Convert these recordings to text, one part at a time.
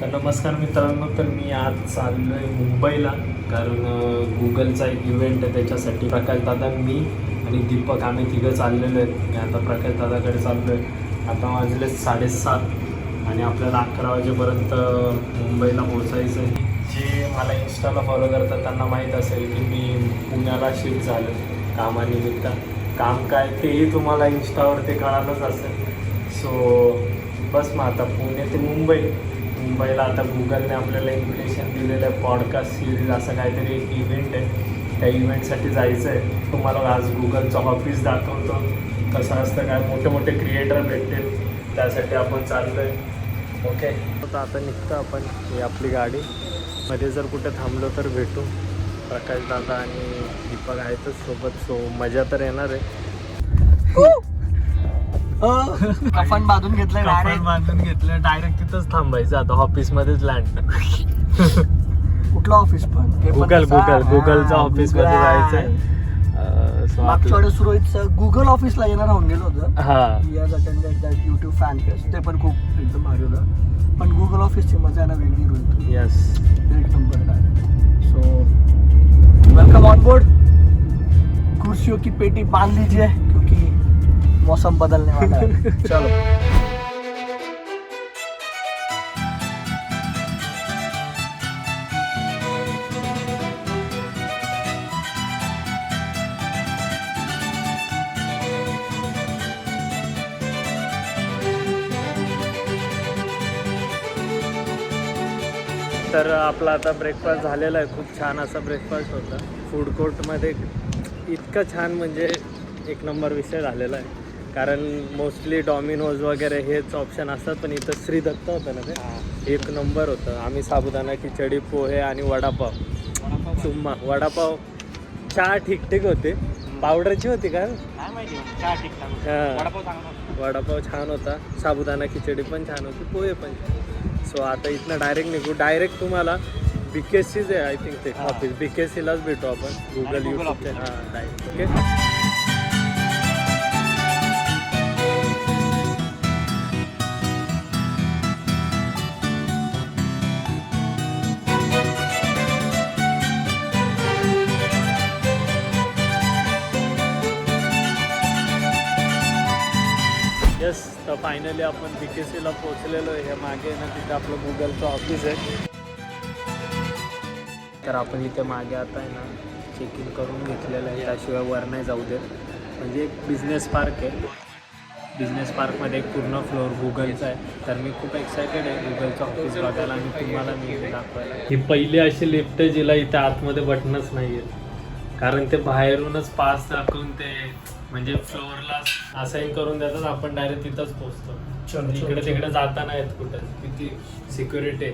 तर नमस्कार मित्रांनो तर मी आज चाललो आहे मुंबईला. कारण गुगलचा एक इव्हेंट आहे त्याच्यासाठी प्रकाश दादा मी आणि दीपक आम्ही तिघं चाललेलो आहेत. मी आता प्रकाश दादाकडे चाललो आहे आता वाजले साडेसात आणि आपल्याला अकरा वाजेपर्यंत मुंबईला पोहोचायचं आहे जे मला इन्स्टाला फॉलो करतात त्यांना माहीत असेल की मी पुण्याला शिफ्ट झालो कामानिमित्त. काम काय तेही तुम्हाला इंस्टावर ते कळालंच असेल. सो बस मग आता पुणे ते मुंबई. मुंबईला आता गुगलने आपल्याला इन्व्हिटेशन दिलेलं आहे. पॉडकास्ट सिरीज असं काहीतरी एक इव्हेंट आहे. त्या इव्हेंटसाठी जायचं आहे तुम्हाला आज गुगलचं ऑफिस दाखवतो. कसं असतं काय? मोठे मोठे क्रिएटर भेटतील. त्यासाठी आपण चाललो आहे ओके तर आता निघतो आपण. ही आपली गाडी. मध्ये जर कुठे थांबलो तर भेटू. प्रकाश दादा आणि दीपक आहेतच सोबत. सो मजा तर येणार आहे. कफन बांधून घेतलंय कपाट direct. बांधून घेतलं डायरेक्ट तिथंच थांबायचं आता. ऑफिसमध्येच लँड कुठलं ऑफिस पण? गुगल गुगल गुगलच्या ऑफिसमध्ये Google. जायचंय. मागच्या वेळेस सुरळीतचं गुगल ऑफिसला येणार राहून गेलो होतं. हा. युट्यूब फॅन पेज ते पण खूप एकदम भारी होतं. पण गुगल ऑफिसची मजा ना वेगळी होईल यस एक number so welcome on board कुर्सियों की पेटी बांध लीजिए क्योंकि मौसम बदलने वाला है। चलो। तर आपला आता ब्रेकफास्ट झालेला आहे. खूप छान असा ब्रेकफास्ट होता. फूड कोर्टमध्ये इतकं छान म्हणजे एक नंबर विषय झालेला आहे. कारण मोस्टली डॉमिनोज वगैरे हेच ऑप्शन असतात पण इथं श्री दत्त होतं ना ते? एक नंबर होतं. आम्ही साबुदाणा खिचडी पोहे आणि वडापाव. चुम्मा. वडापाव चहा ठीकठीक होते. पावडरची होती का? हां. वडापाव छान होता. साबुदाणा खिचडी पण छान होती. पोहे पण सो आता इथनं डायरेक्ट निघू. डायरेक्ट तुम्हाला बी के सीच आहे आय थिंक ते ऑफिस बी के सीलाच भेटू आपण. गुगल युट्यूबचे हां डायरेक्ट ओके तर फायनली आपण बी के सीला पोचलेलो आहे. हे मागे ना तिथे आपलं गुगलचं ऑफिस आहे. तर आपण इथे मागे आता आहे ना चेक इन करून घेतलेलं आहे. त्याशिवाय वर नाही जाऊ देत. म्हणजे एक बिझनेस पार्क आहे. बिझनेस पार्कमध्ये एक पूर्ण फ्लोअर गुगलचा आहे. तर मी खूप एक्सायटेड आहे गुगलचं ऑफिस बघायला आणि तुम्हाला मी दाखवायला. ही पहिली अशी लिफ्ट आहे जिला इथे आतमध्ये बटनच नाही आहेत कारण ते बाहेरूनच पास दाखवून ते म्हणजे फ्लोअरला असाईन करून देतात आपण डायरेक्ट तिथंच पोहोचतो. इकडे तिकडे जाता नाहीत कुठं? किती सिक्युरिटी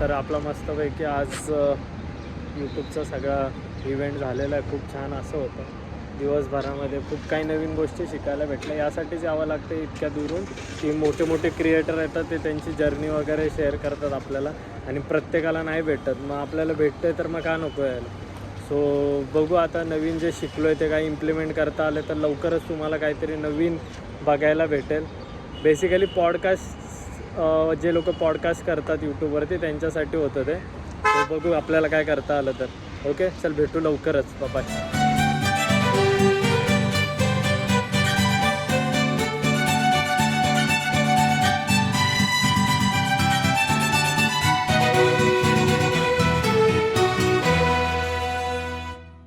तर आपला मस्तपैकी आज यूट्यूबचा सगळा इव्हेंट झालेला आहे. खूप छान असं होतं. दिवसभरामध्ये खूप काही नवीन गोष्टी शिकायला भेटल्या. यासाठीच यावं लागतं इतक्या दूरून की मोठे मोठे क्रिएटर येतात ते त्यांची जर्नी वगैरे शेअर करतात आपल्याला आणि प्रत्येकाला नाही भेटत. मग आपल्याला भेटतं आहे तर मग का नको यायला? सो बघू आता नवीन जे शिकलो आहे ते काही इम्प्लिमेंट करता आले तर लवकरच तुम्हाला काहीतरी नवीन बघायला भेटेल. बेसिकली पॉडकास्ट जे लोक पॉडकास्ट करतात यूट्यूबवरती त्यांच्यासाठी होतं ते. बघू आपल्याला काय करता आलं तर. ओके चल भेटू लवकरच. बाय